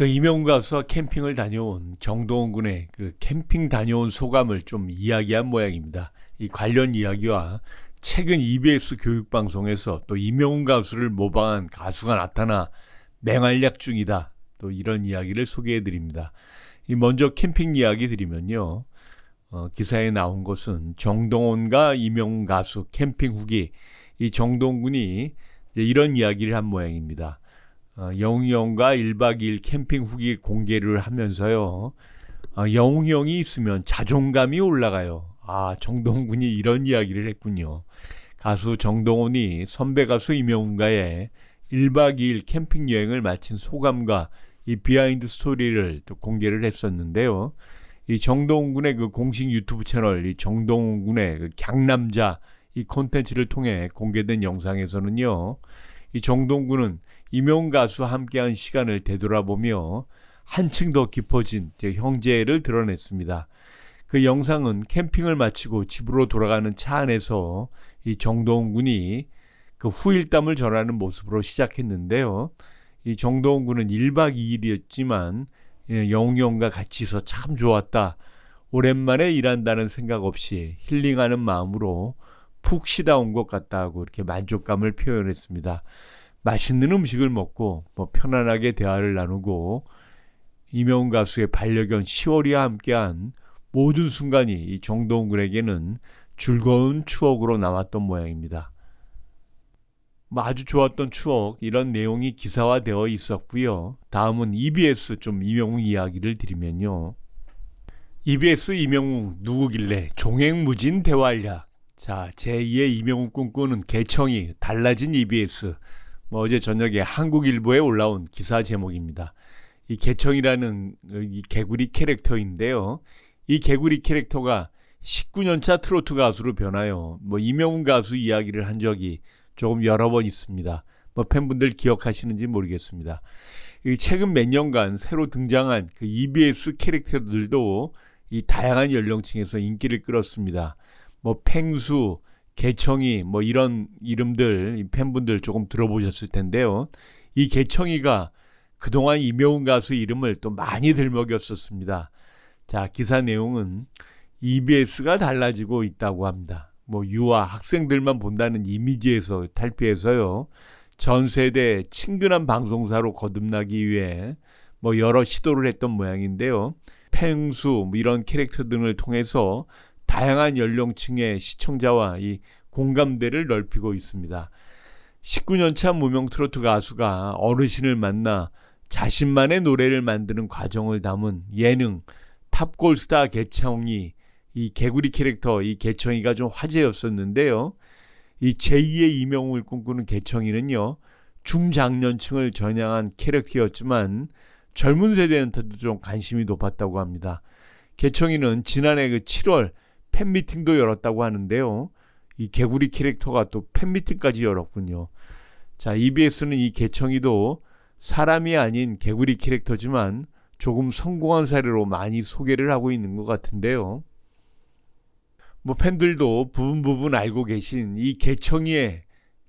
그 이명훈 가수와 캠핑을 다녀온 정동원 군의 그 캠핑 다녀온 소감을 좀 이야기한 모양입니다. 이 관련 이야기와 최근 EBS 교육방송에서 또 이명훈 가수를 모방한 가수가 나타나 맹활약 중이다. 또 이런 이야기를 소개해 드립니다. 이 먼저 캠핑 이야기 드리면요. 어, 기사에 나온 것은 정동원과 이명훈 가수 캠핑 후기 이 정동원 군이 이제 이런 이야기를 한 모양입니다. 어, 영웅 형과 1박 2일 캠핑 후기 공개를 하면서요. 어, 영웅 형이 있으면 자존감이 올라가요. 아, 정동훈 군이 이런 이야기를 했군요. 가수 정동원이 선배 가수 이명훈과의 1박 2일 캠핑 여행을 마친 소감과 이 비하인드 스토리를 또 공개를 했었는데요. 이 정동훈 군의 그 공식 유튜브 채널, 이 정동훈 군의 그 강남자 이 콘텐츠를 통해 공개된 영상에서는요. 이 정동훈 군은 이명 가수와 함께한 시간을 되돌아보며 한층 더 깊어진 형제를 드러냈습니다. 그 영상은 캠핑을 마치고 집으로 돌아가는 차 안에서 이 정동훈 군이 그 후일담을 전하는 모습으로 시작했는데요. 이 정동훈 군은 1박 2일이었지만 예, 영웅형과 같이 있어 참 좋았다. 오랜만에 일한다는 생각 없이 힐링하는 마음으로 푹 쉬다 온 것 같다고 이렇게 만족감을 표현했습니다. 맛있는 음식을 먹고 뭐 편안하게 대화를 나누고 이명훈 가수의 반려견 시월이와 함께한 모든 순간이 이 정동훈 군에게는 즐거운 추억으로 남았던 모양입니다. 뭐 아주 좋았던 추억 이런 내용이 기사화되어 있었고요. 다음은 EBS 좀 이명웅 이야기를 드리면요. EBS 이명웅 누구길래 종횡무진 대활약 자 제2의 이명웅 꿈꾸는 개청이 달라진 EBS 뭐 어제 저녁에 한국일보에 올라온 기사 제목입니다. 이 개청이라는 이 개구리 캐릭터인데요. 이 개구리 캐릭터가 19년차 트로트 가수로 변하여 뭐 이명훈 가수 이야기를 한 적이 조금 여러 번 있습니다. 뭐 팬분들 기억하시는지 모르겠습니다. 최근 몇 년간 새로 등장한 그 EBS 캐릭터들도 이 다양한 연령층에서 인기를 끌었습니다. 뭐 팽수, 개청이 뭐 이런 이름들 팬분들 조금 들어보셨을 텐데요. 이 개청이가 그동안 이명훈 가수 이름을 또 많이 들먹였었습니다. 자, 기사 내용은 EBS가 달라지고 있다고 합니다. 뭐 유아 학생들만 본다는 이미지에서 탈피해서요. 전 세대 친근한 방송사로 거듭나기 위해 뭐 여러 시도를 했던 모양인데요. 팽수 뭐 이런 캐릭터 등을 통해서 다양한 연령층의 시청자와 이 공감대를 넓히고 있습니다. 19년차 무명 트로트 가수가 어르신을 만나 자신만의 노래를 만드는 과정을 담은 예능 탑골스타 개청이 이 개구리 캐릭터 이 개청이가 좀 화제였었는데요. 이 제2의 이명을 꿈꾸는 개청이는요. 중장년층을 겨냥한 캐릭터였지만 젊은 세대한테도 좀 관심이 높았다고 합니다. 개청이는 지난해 그 7월 팬미팅도 열었다고 하는데요. 이 개구리 캐릭터가 또 팬미팅까지 열었군요. 자, EBS는 이 개청이도 사람이 아닌 개구리 캐릭터지만 조금 성공한 사례로 많이 소개를 하고 있는 것 같은데요. 뭐 팬들도 부분 부분 알고 계신 이 개청이의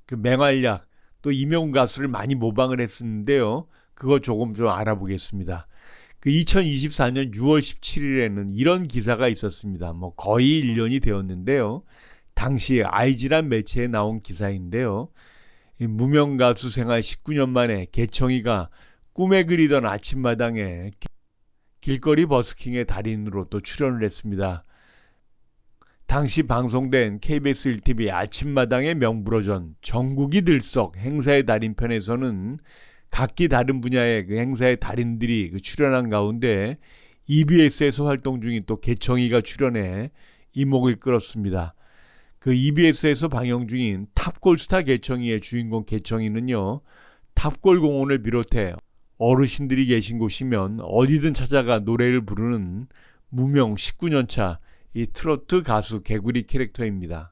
그 맹활약 또 이명훈 가수를 많이 모방을 했었는데요. 그거 조금 좀 알아보겠습니다. 그 2024년 6월 17일에는 이런 기사가 있었습니다. 뭐 거의 1년이 되었는데요. 당시 아이지란 매체에 나온 기사인데요. 무명 가수 생활 19년 만에 개청이가 꿈에 그리던 아침마당에 길거리 버스킹의 달인으로 또 출연을 했습니다. 당시 방송된 KBS 1TV 아침마당의 명불허전 전국이 들썩 행사의 달인 편에서는 각기 다른 분야의 그 행사의 달인들이 그 출연한 가운데 EBS에서 활동 중인 또 개청이가 출연해 이목을 끌었습니다. 그 EBS에서 방영 중인 탑골스타 개청이의 주인공 개청이는요. 탑골 공원을 비롯해 어르신들이 계신 곳이면 어디든 찾아가 노래를 부르는 무명 19년차 이 트로트 가수 개구리 캐릭터입니다.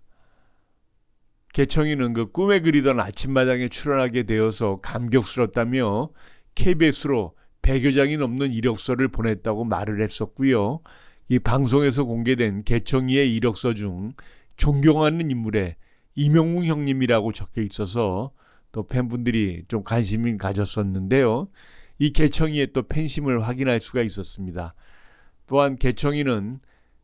개청이는 그 꿈에 그리던 아침마당에 출연하게 되어서 감격스럽다며 KBS로 100여 장이 넘는 이력서를 보냈다고 말을 했었고요. 이 방송에서 공개된 개청이의 이력서 중 존경하는 인물에 이명웅 형님이라고 적혀 있어서 또 팬분들이 좀 관심을 가졌었는데요. 이 개청이의 또 팬심을 확인할 수가 있었습니다. 또한 개청이는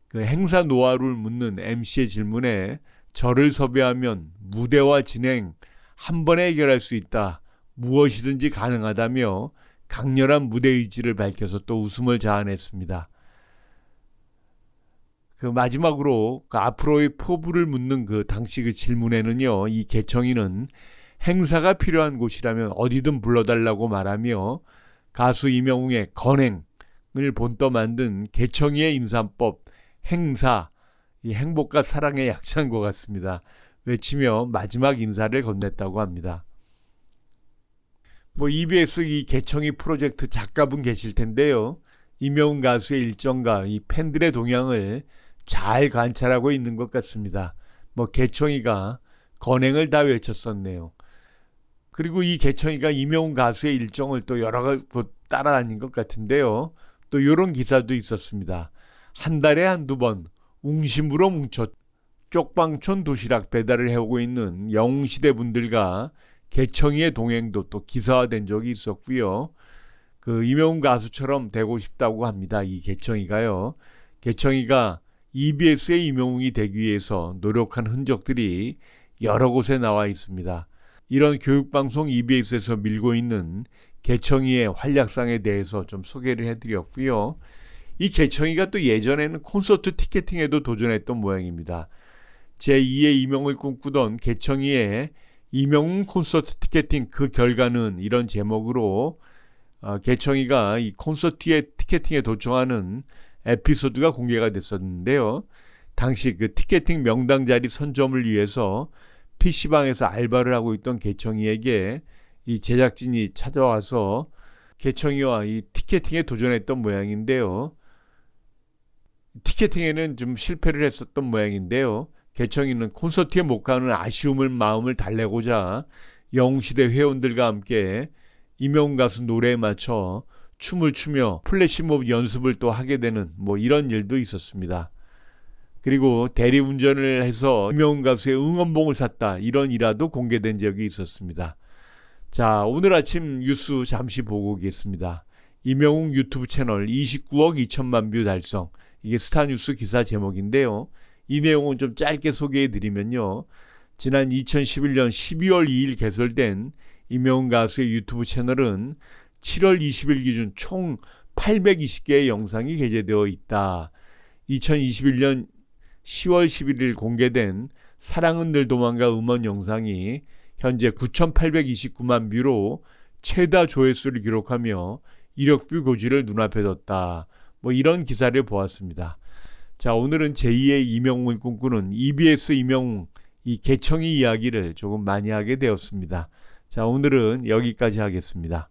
그 행사 노하우를 묻는 MC의 질문에 저를 섭외하면 무대와 진행 한 번에 해결할 수 있다. 무엇이든지 가능하다며 강렬한 무대 의지를 밝혀서 또 웃음을 자아냈습니다. 그 마지막으로 그 앞으로의 포부를 묻는 그 당시 그 질문에는요, 이 개청이는 행사가 필요한 곳이라면 어디든 불러달라고 말하며 가수 이명웅의 건행을 본떠 만든 개청이의 인사법 행사 이 행복과 사랑의 약자인 것 같습니다. 외치며 마지막 인사를 건넸다고 합니다. 뭐 EBS 이 개청이 프로젝트 작가분 계실 텐데요. 이명웅 가수의 일정과 이 팬들의 동향을 잘 관찰하고 있는 것 같습니다. 뭐 개청이가 건행을 다 외쳤었네요. 그리고 이 개청이가 이명웅 가수의 일정을 또 여러 곳 따라다닌 것 같은데요. 또 이런 기사도 있었습니다. 한 달에 한두 번 웅심으로 뭉쳐 쪽방촌 도시락 배달을 해오고 있는 영웅시대 분들과 개청이의 동행도 또 기사화된 적이 있었고요. 그 이명웅 가수처럼 되고 싶다고 합니다. 이 개청이가요. 개청이가 EBS의 이명웅이 되기 위해서 노력한 흔적들이 여러 곳에 나와 있습니다. 이런 교육방송 EBS에서 밀고 있는 개청이의 활약상에 대해서 좀 소개를 해드렸고요. 이 개청이가 또 예전에는 콘서트 티켓팅에도 도전했던 모양입니다. 제2의 이명을 꿈꾸던 개청이의 이명웅 콘서트 티켓팅 그 결과는 이런 제목으로 어, 개청이가 이 콘서트의 티켓팅에 도청하는 에피소드가 공개가 됐었는데요. 당시 그 티켓팅 명당 자리 선점을 위해서 PC방에서 알바를 하고 있던 개청이에게 이 제작진이 찾아와서 개청이와 이 티켓팅에 도전했던 모양인데요. 티켓팅에는 좀 실패를 했었던 모양인데요. 개청이는 콘서트에 못 가는 아쉬움을 마음을 달래고자 영웅시대 회원들과 함께 이명웅 가수 노래에 맞춰 춤을 추며 플래시몹 연습을 또 하게 되는 뭐 이런 일도 있었습니다. 그리고 대리운전을 해서 이명웅 가수의 응원봉을 샀다 이런 일화도 공개된 적이 있었습니다. 자 오늘 아침 뉴스 잠시 보고 오겠습니다. 이명웅 유튜브 채널 29억 2천만 뷰 달성 이게 스타뉴스 기사 제목인데요. 이 내용은 좀 짧게 소개해 드리면요. 지난 2011년 12월 2일 개설된 이명웅 가수의 유튜브 채널은 7월 20일 기준 총 820개의 영상이 게재되어 있다. 2021년 10월 11일 공개된 사랑은 늘 도망가 음원 영상이 현재 9,829만 뷰로 최다 조회수를 기록하며 이력뷰 고지를 눈앞에 뒀다. 뭐 이런 기사를 보았습니다. 자, 오늘은 제2의 이명웅을 꿈꾸는 EBS 이명웅 이 개청이 이야기를 조금 많이 하게 되었습니다. 자, 오늘은 여기까지 하겠습니다.